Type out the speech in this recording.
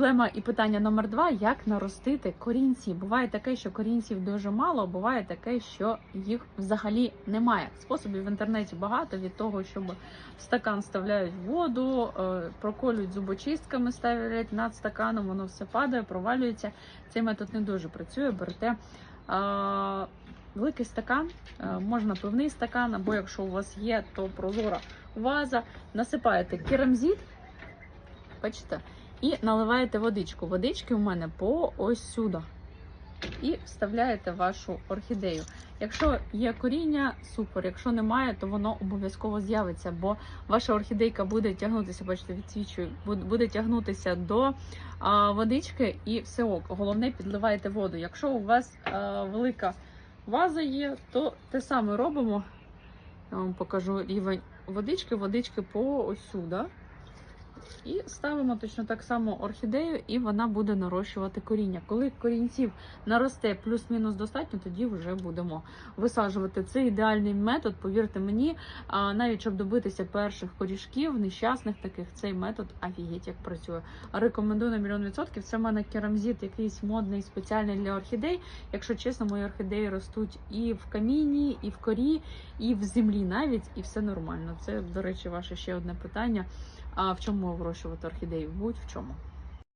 Проблема і питання номер два: як наростити корінці. Буває таке, що корінців дуже мало, буває таке, що їх взагалі немає. Способів в інтернеті багато від того, щоб в стакан вставляють воду, е, проколюють зубочистками, ставлять над стаканом, воно все падає, провалюється. Цей метод не дуже працює. Берете е, великий стакан, е, можна пивний стакан, або якщо у вас є, то прозора ваза, насипаєте керамзит, бачите, і наливаєте водичку. Водички у мене по ось сюди. І вставляєте вашу орхідею. Якщо є коріння, супер. Якщо немає, то воно обов'язково з'явиться, бо ваша орхідейка буде тягнутися, бачите, відсвічую, буде- тягнутися до а, водички і все ок. Головне, підливайте воду. Якщо у вас а, велика ваза є, то те саме робимо. Я вам покажу рівень водички, водички по ось сюди. І ставимо точно так само орхідею, і вона буде нарощувати коріння. Коли корінців наросте плюс-мінус достатньо, тоді вже будемо висаджувати. Це ідеальний метод, повірте мені. Навіть щоб добитися перших корішків, нещасних таких, цей метод офігеть як працює. Рекомендую на мільйон відсотків. Це в мене керамзит, якийсь модний, спеціальний для орхідей. Якщо чесно, мої орхідеї ростуть і в каміні, і в корі, і в землі навіть, і все нормально. Це, до речі, ваше ще одне питання. А в чому вирощувати орхідеї? Будь в чому.